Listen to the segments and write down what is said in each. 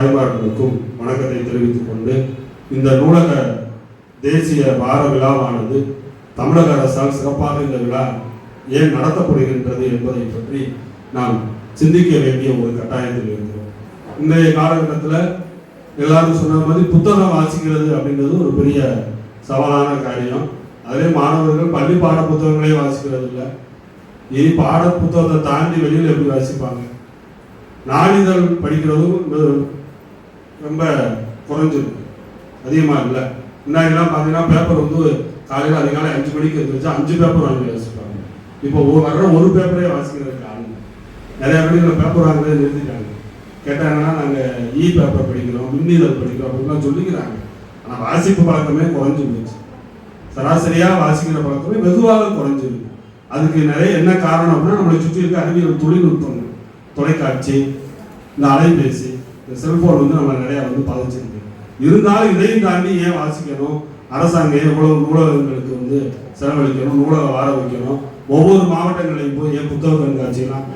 தாய்மார்களுக்கும் வணக்கத்தை தெரிவித்துக் கொண்டு இந்த நூலக தேசிய வார விழாவானது தமிழக அரசால் சிறப்பாக இந்த விழா ஏன் நடத்தப்படுகின்றது என்பதை பற்றி நாம் சிந்திக்க வேண்டிய ஒரு கட்டாயத்தில் இருக்கிறோம். இன்றைய காலகட்டத்தில் எல்லாரும் சொன்ன மாதிரி புத்தகம் வாசிக்கிறது அப்படின்றது ஒரு பெரிய சவாலான காரியம். அதிலே மாணவர்கள் பள்ளி பாட புத்தகங்களே வாசிக்கிறது இல்லை. இனி பாட புத்தகத்தை தாண்டி வெளியில் எப்படி வாசிப்பாங்க? நாளிதழ் படிக்கிறதும் ரொம்ப- குறைஞ்சிருக்கு. அதிகமாக இல்லை. முன்னாடிலாம் பார்த்தீங்கன்னா பேப்பர் வந்து காலையில் அதிகாலை அஞ்சு மணிக்கு இருந்துச்சு அஞ்சு பேப்பர் வாங்கி வாசிப்பாங்க இப்போ வர்ற ஒரு பேப்பரே வாசிக்கிறதுக்கு ஆளுங்க நிறையா பேர் பேப்பர் வாங்குறதே நிறுத்திட்டாங்க. கேட்டாங்கன்னா நாங்கள் இ பேப்பர் படிக்கிறோம் மின்னிதழ் படிக்கிறோம் அப்படின்லாம் சொல்லிக்கிறாங்க. ஆனால் வாசிப்பு பழக்கமே குறைஞ்சி போச்சு. சராசரியாக வாசிக்கிற பழக்கமே வெகுவாக குறைஞ்சிருக்கு. அதுக்கு நிறைய என்ன காரணம் அப்படின்னா நம்மளை சுற்றி இருக்க அறிவியல் தொழில்நுட்பங்கள். தொலைக்காட்சி இந்த அலைபேசி இந்த செல்போன் வந்து நம்ம நிறையா வந்து பாதிச்சிருக்கு. இருந்தாலும் இதையும் தாண்டி ஏன் வாசிக்கணும்? அரசாங்கம் ஏன் இவ்வளவு நூலகங்களுக்கு வந்து செலவழிக்கணும்? நூலக வார வைக்கணும்? ஒவ்வொரு மாவட்டங்களையும் போய் ஏன் புத்தக கண்காட்சியெல்லாம்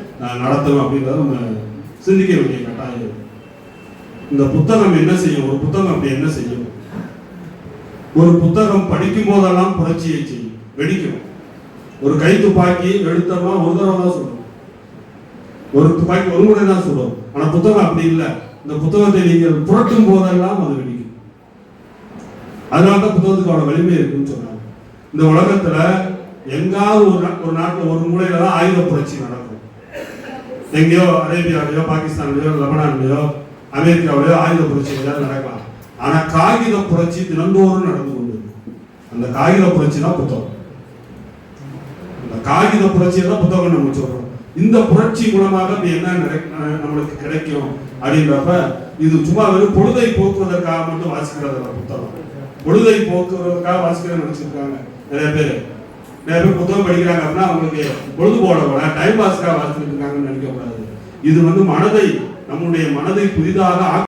நடத்தணும் அப்படின்றத நம்ம சிந்திக்க வேண்டிய கட்டாயம் இருக்கு. இந்த புத்தகம் என்ன செய்யும்? ஒரு புத்தகம் அப்படி என்ன செய்யும்? ஒரு புத்தகம் படிக்கும் போதெல்லாம் புரட்சியை செய்யும். வெடிக்கும். ஒரு கை துப்பாக்கி எடுத்தோம்னா ஒரு தடவை தான் சொல்லும் ஒரு துப்பாக்கி ஒரு முறை தான் சொல்லும் ஆனா புத்தகம் அப்படி இல்லை. இந்த புத்தகத்தை நீங்கள் புரட்டும் போதெல்லாம் அது வெடிக்கும். அதனால தான் புத்தகத்துக்கு வலிமை இருக்குன்னு சொன்னாங்க. இந்த உலகத்துல எங்காவது ஒரு ஒரு நாட்டுல ஒரு மூலையில தான் ஆயுத புரட்சி நடக்கும். எங்கேயோ அரேபியாவிலையோ பாகிஸ்தான்லயோ லெபனான்லயோ அமெரிக்காவிலயோ ஆயுத புரட்சி எதாவது நடக்கலாம். ஆனா காகித புரட்சி தினந்தோறும் நடந்து கொண்டு அந்த காகித புரட்சி தான் புத்தகம். அந்த காகித புரட்சியை தான் புத்தகம் நம்ம சொல்றோம். இந்த புரட்சி மூலமாக என்ன நம்மளுக்கு கிடைக்கும் அப்படின்றப்ப இது சும்மா வெறும் பொழுதை போக்குவதற்காக மட்டும் வாசிக்கிறது புத்தகம். பொழுதை போக்குவதற்காக வாசிக்கிறத நினைச்சிருக்காங்க நிறைய பேர். நிறைய பேர் புத்தகம் படிக்கிறாங்க அப்படின்னா அவங்களுக்கு பொழுது போட டைம் பாஸ்க்காக வாசிக்கிட்டு இருக்காங்கன்னு நினைக்க கூடாது இது வந்து மனதை நம்முடைய மனதை புதிதாக